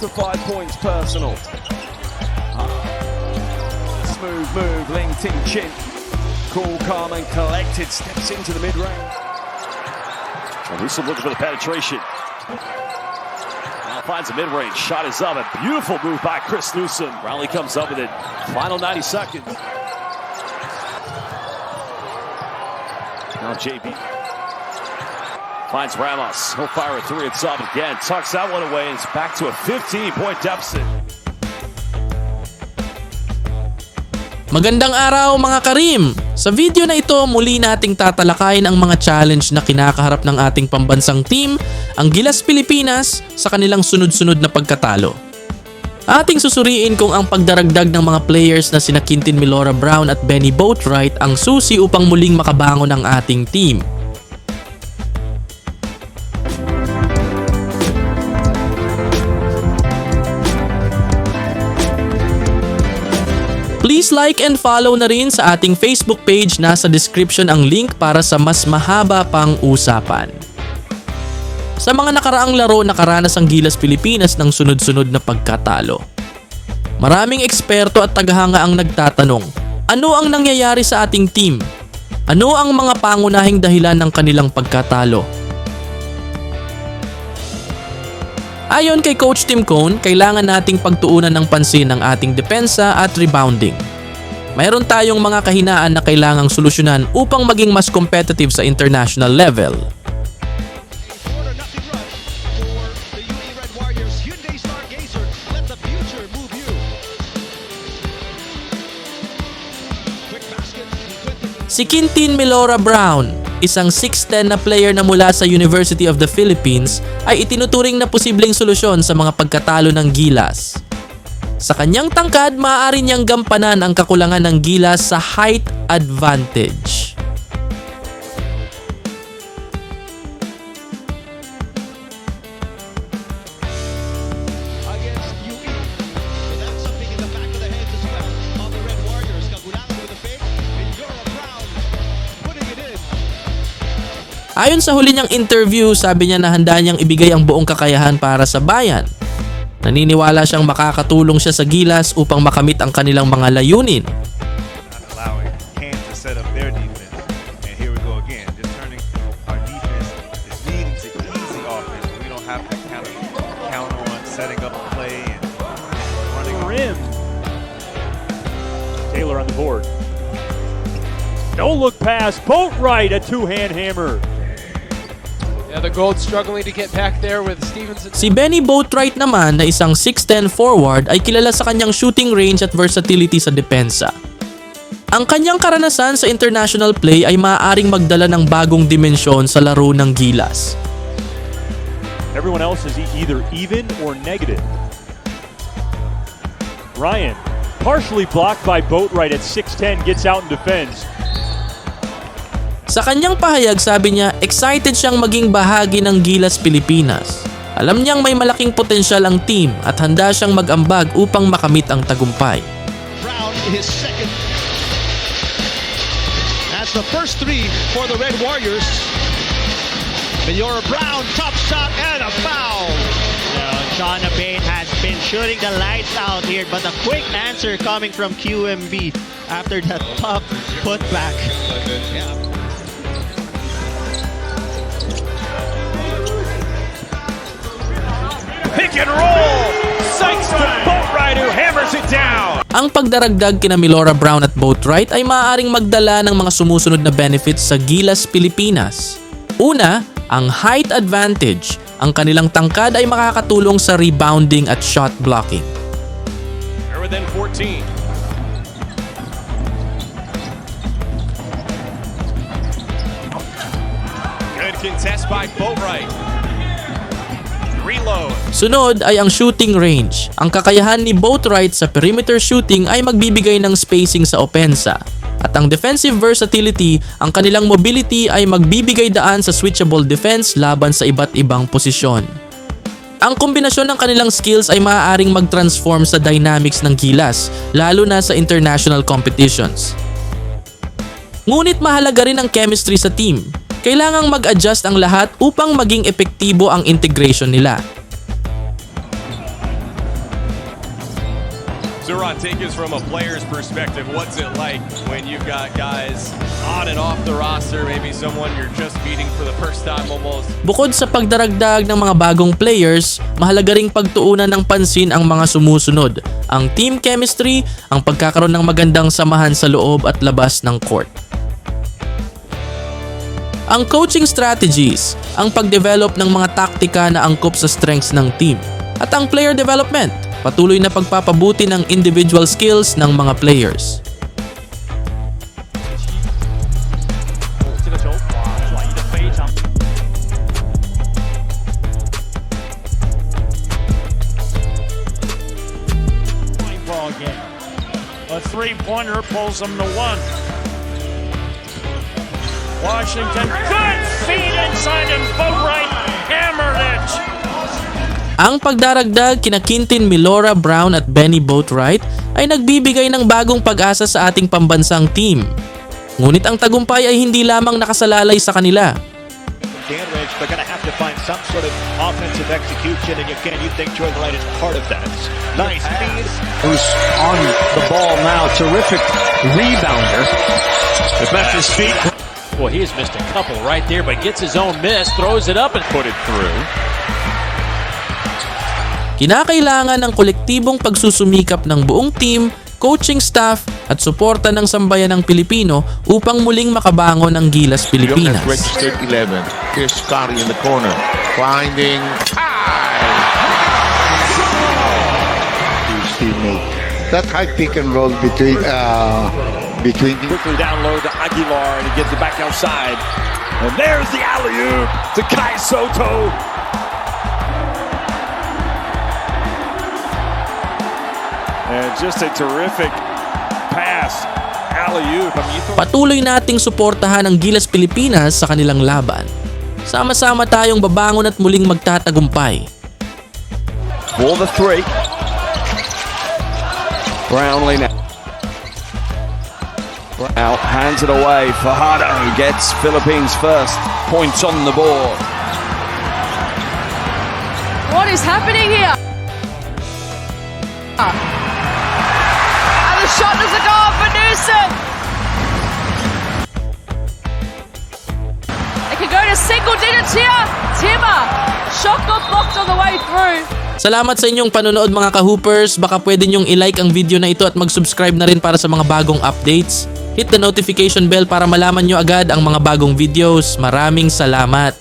to five points personal. Smooth move, Ling Ting Chin. Cool, calm, and collected. Steps into the mid range. And Newsom looking for the penetration. Now finds a mid-range. Shot is up. A beautiful move by Chris Newsom. Brownlee comes up with it. Final 90 seconds. Now JB. Finds Ramos. He'll fire a three. It's up again. Tucks that one away. And it's back to a 15-point deficit. Magandang araw mga Karim! Sa video na ito, muli nating tatalakayin ang mga challenge na kinakaharap ng ating pambansang team, ang Gilas Pilipinas, sa kanilang sunod-sunod na pagkatalo. Ating susuriin kung ang pagdaragdag ng mga players na sina Quintin Milora Brown at Benny Boatwright ang susi upang muling makabangon ang ating team. Please like and follow na rin sa ating Facebook page nasa description ang link para sa mas mahaba pang usapan. Sa mga nakaraang laro nakaranas ang Gilas Pilipinas ng sunod-sunod na pagkatalo. Maraming eksperto at tagahanga ang nagtatanong, ano ang nangyayari sa ating team? Ano ang mga pangunahing dahilan ng kanilang pagkatalo? Ayon kay Coach Tim Cone, kailangan nating pagtuunan ng pansin ang ating depensa at rebounding. Mayroon tayong mga kahinaan na kailangang solusyonan upang maging mas competitive sa international level. Si Quintin Milora Brown, isang 6'10 na player na mula sa University of the Philippines, ay itinuturing na posibleng solusyon sa mga pagkatalo ng Gilas. Sa kanyang tangkad, maaari niyang gampanan ang kakulangan ng Gilas sa height advantage. Ayon sa huli niyang interview, sabi niya na handa niyang ibigay ang buong kakayahan para sa bayan. Naniniwala siyang makakatulong siya sa Gilas upang makamit ang kanilang mga layunin. Taylor on the board. No look pass. Boat right, a two hand hammer. Yeah, the Gold struggling to get back there with Stevenson. Si Benny Boatwright naman na isang 6'10 forward ay kilala sa kanyang shooting range at versatility sa depensa. Ang kanyang karanasan sa international play ay maaaring magdala ng bagong dimensyon sa laro ng Gilas. Everyone else is e- either even or negative. Ryan, partially blocked by Boatwright at 6'10, gets out and defends. Sa kanyang pahayag sabi niya excited siyang maging bahagi ng Gilas Pilipinas. Alam niyang may malaking potensyal ang team at handa siyang mag-ambag upang makamit ang tagumpay. Brown his second. That's the first three for the Red Warriors. Yora Brown, top shot and a foul. Sean Abain has been shooting the lights out here, but a quick answer coming from QMB after that tough putback. Yeah. Ang pagdaragdag kina Milora Brown at Boatwright ay maaaring magdala ng mga sumusunod na benefits sa Gilas Pilipinas. Una, ang height advantage. Ang kanilang tangkad ay makakatulong sa rebounding at shot blocking. Within 14. Good contest by Boatwright. Reload. Sunod ay ang shooting range. Ang kakayahan ni Boatwright sa perimeter shooting ay magbibigay ng spacing sa opensa. At ang defensive versatility, ang kanilang mobility ay magbibigay daan sa switchable defense laban sa iba't ibang posisyon. Ang kombinasyon ng kanilang skills ay maaaring mag-transform sa dynamics ng Gilas, lalo na sa international competitions. Ngunit mahalaga rin ang chemistry sa team. Kailangang mag-adjust ang lahat upang maging epektibo ang integration nila. Ron, take us from a player's perspective. What's it like when you've got guys on and off the roster, maybe someone you're just meeting for the first time almost? Bukod sa pagdaragdag ng mga bagong players, mahalaga ring pagtuunan ng pansin ang mga sumusunod. Ang team chemistry, ang pagkakaroon ng magandang samahan sa loob at labas ng court. Ang coaching strategies, ang pagdevelop ng mga taktika na angkop sa strengths ng team. At ang player development, patuloy na pagpapabuti ng individual skills ng mga players. A three-pointer pulls them to one. Washington, good feed inside and Boatwright hammered it. Ang pagdaragdag kina Quintin Milora Brown at Benny Boatwright ay nagbibigay ng bagong pag-asa sa ating pambansang team. Ngunit ang tagumpay ay hindi lamang nakasalalay sa kanila. Danridge, they're going to have to find some sort of offensive execution, and you can you think Jordan Wright is part of that. Nice feed. who's on the ball now. Terrific rebounder. The best his feet. Well, he's missed a couple right there, but gets his own miss, throws it up and Put it through. Kinakailangan ng kolektibong pagsusumikap ng buong team, coaching staff at suporta ng sambayan ng Pilipino upang muling makabangon ang Gilas Pilipinas. registered 11. Here's Scotty in the corner. Finding. That high pick and roll between uh, between the Quickly down low to Aguilar and he gets it back outside. And there's the alley-oop to Kai Soto. And just a terrific pass. Alley-oop. I mean, Patuloy nating suportahan ang Gilas Pilipinas sa kanilang laban. Sama-sama tayong babangon at muling magtatagumpay. For the three. Brownlee now. Out, hands it away. Fajardo gets Philippines first. Points on the board. What is happening here? And the shot doesn't go off for Newsom. They can go to single digits here. Timmer. Shot got blocked on the way through. Salamat sa inyong panonood mga ka-hoopers. Baka pwede nyong i-like ang video na ito at mag-subscribe na rin para sa mga bagong updates. Hit the notification bell para malaman nyo agad ang mga bagong videos. Maraming salamat!